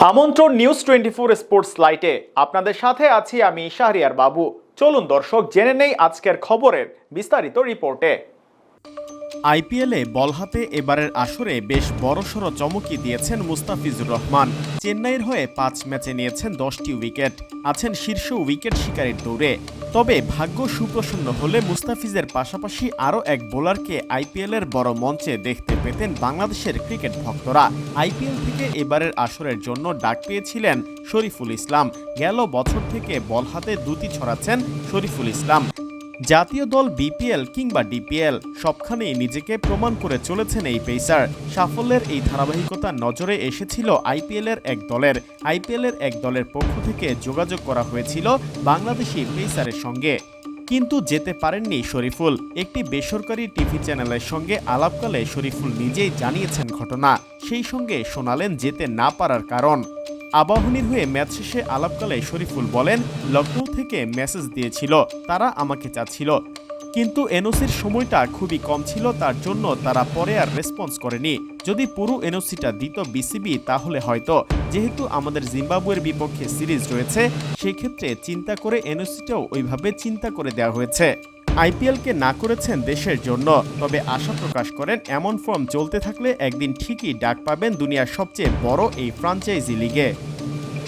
আমন্ত্রণ news twenty four sports লাইটে আপনাদের সাথে আছি আমি শাহরিয়ার বাবু। চলুন দর্শক, জেনে নেই আজকের খবরের বিস্তারিত রিপোর্টে। আইপিএলে বল হাতে এবারের আসরে বেশ বড়সড় চমকি দিয়েছেন মুস্তাফিজুর রহমান। চেন্নাইয়ের হয়ে পাঁচ ম্যাচে নিয়েছেন দশটি উইকেট। আছেন শীর্ষ উইকেট শিকারের দৌড়ে। তবে ভাগ্য সুপ্রসন্ন হলে মুস্তাফিজের পাশাপাশি আরও এক বোলারকে আইপিএলের বড় মঞ্চে দেখতে পেতেন বাংলাদেশের ক্রিকেট ভক্তরা। আইপিএল থেকে এবারের আসরের জন্য ডাক পেয়েছিলেন শরীফুল ইসলাম। গেল বছর থেকে বল হাতে দুটি ছড়াচ্ছেন শরীফুল ইসলাম। জাতীয় দল বিপিএল কিংবা ডিপিএল সবখানেই নিজেকে প্রমাণ করে চলেছেন এই পেসার। সাফল্যের এই ধারাবাহিকতা নজরে এসেছিল আইপিএলের এক দলের। আইপিএলের এক দলের পক্ষ থেকে যোগাযোগ করা হয়েছিল বাংলাদেশি পেসারের সঙ্গে। কিন্তু যেতে পারেননি শরীফুল। একটি বেসরকারি টিভি চ্যানেলের সঙ্গে আলাপকালে শরীফুল নিজেই জানিয়েছেন ঘটনা। সেই সঙ্গে শোনালেন যেতে না পারার কারণ। আবাহনীর হয়ে ম্যাচ শেষে আলাপকালে শরীফুল বলেন লখনৌ থেকে মেসেজ দিয়েছিল, তারা আমাকে চাচ্ছিল। কিন্তু এনওসির সময়টা খুবই কম ছিল, তার জন্য তারা পরে আর রেসপন্স করেনি। যদি পুরো এনওসিটা দিত বিসিবি, তাহলে হয়তো। যেহেতু আমাদের জিম্বাবুয়ের বিপক্ষে সিরিজ রয়েছে, সেক্ষেত্রে চিন্তা করে এনওসিটাও ওইভাবে চিন্তা করে দেওয়া হয়েছে। আইপিএলকে না করেছেন দেশের জন্য। তবে আশা প্রকাশ করেন, এমন ফর্ম চলতে থাকলে একদিন ঠিকই ডাক পাবেন দুনিয়ার সবচেয়ে বড় এই ফ্রাঞ্চাইজি লিগে।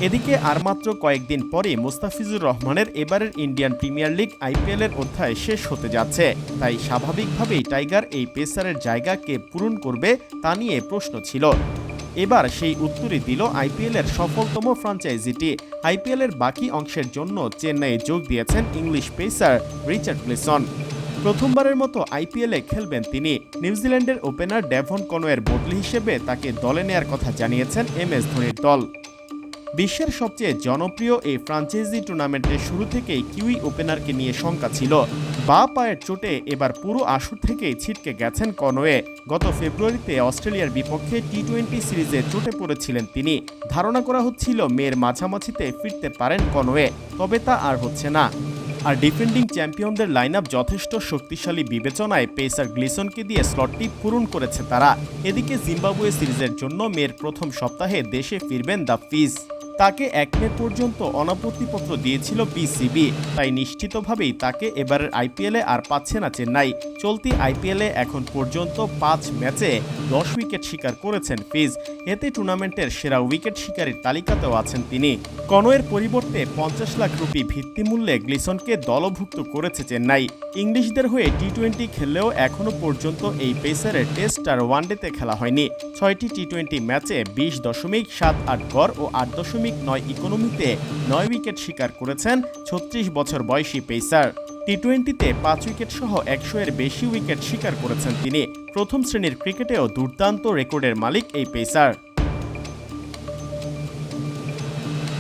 এদিকে আর মাত্র কয়েকদিন পরে মুস্তাফিজুর রহমানের এবারের ইন্ডিয়ান প্রিমিয়ার লিগ আইপিএলের অধ্যায় শেষ হতে যাচ্ছে। তাই স্বাভাবিকভাবেই টাইগার এই পেসারের জায়গাকে পূরণ করবে তা নিয়ে প্রশ্ন ছিল। এবার সেই উত্তরই দিল আইপিএলের সফলতম ফ্রাঞ্চাইজিটি। আইপিএলের বাকি অংশের জন্য চেন্নাইয়ে যোগ দিয়েছেন ইংলিশ পেসার রিচার্ড প্লেসন প্রথমবারের মতো আইপিএলে খেলবেন তিনি। নিউজিল্যান্ডের ওপেনার ডেভন কনোয়ের বদলি হিসেবে তাকে দলে নেয়ার কথা জানিয়েছেন এম এস ধোনির দল। বিশ্বের সবচেয়ে জনপ্রিয় এই ফ্রাঞ্চাইজি টুর্নামেন্টের শুরু থেকেই কিউই ওপেনারকে নিয়ে শঙ্কা ছিল। বা পায়ের চোটে এবার পুরো আসর থেকেই ছিটকে গেছেন কনওয়ে। গত ফেব্রুয়ারিতে অস্ট্রেলিয়ার বিপক্ষে টি টোয়েন্টি সিরিজে চোটে পড়েছিলেন তিনি। ধারণা করা হচ্ছিল মেয়ের মাঝামাঝিতে ফিরতে পারেন কনওয়ে, তবে তা আর হচ্ছে না। আর ডিফেন্ডিং চ্যাম্পিয়নদের লাইন যথেষ্ট শক্তিশালী বিবেচনায় পেসার গ্লিসনকে দিয়ে স্লটটি পূরণ করেছে তারা। এদিকে জিম্বাবুয়ে সিরিজের জন্য মেয়ের প্রথম সপ্তাহে দেশে ফিরবেন দ্য ফিজ। তাকে এক মে পর্যন্ত অনাপত্তিপত্র দিয়েছিল বিসিবি তাই নিশ্চিতভাবেই তাকে এবারের আইপিএলে আর পাচ্ছে না চেন্নাই। চলতি আইপিএলে এখন পর্যন্ত পাঁচ ম্যাচে দশ উইকেট শিকার করেছেন ফিজ। এতে টুর্নামেন্টের সেরা উইকেট শিকারীর তালিকাতেও আছেন তিনি। কনওয়ের পরিবর্তে পঞ্চাশ লাখ রুপি ভিত্তিমূল্যে গ্লিসনকে দলভুক্ত করেছে চেন্নাই। ইংলিশদের হয়ে টি টোয়েন্টি খেললেও এখনও পর্যন্ত এই পেসারের টেস্ট আর ওয়ানডেতে খেলা হয়নি। ছয়টি টি টোয়েন্টি ম্যাচে বিশ দশমিক সাত আট গড় ও আট দশমিক নয় ইকোনমিতে নয় উইকেট শিকার করেছেন ছত্রিশ বছর বয়সী পেসার টি টোয়েন্টিতে পাঁচ উইকেট সহ একশো এর বেশি উইকেট শিকার করেছেন তিনি। প্রথম শ্রেণির ক্রিকেটেও দুর্দান্ত রেকর্ডের মালিক এই পেসার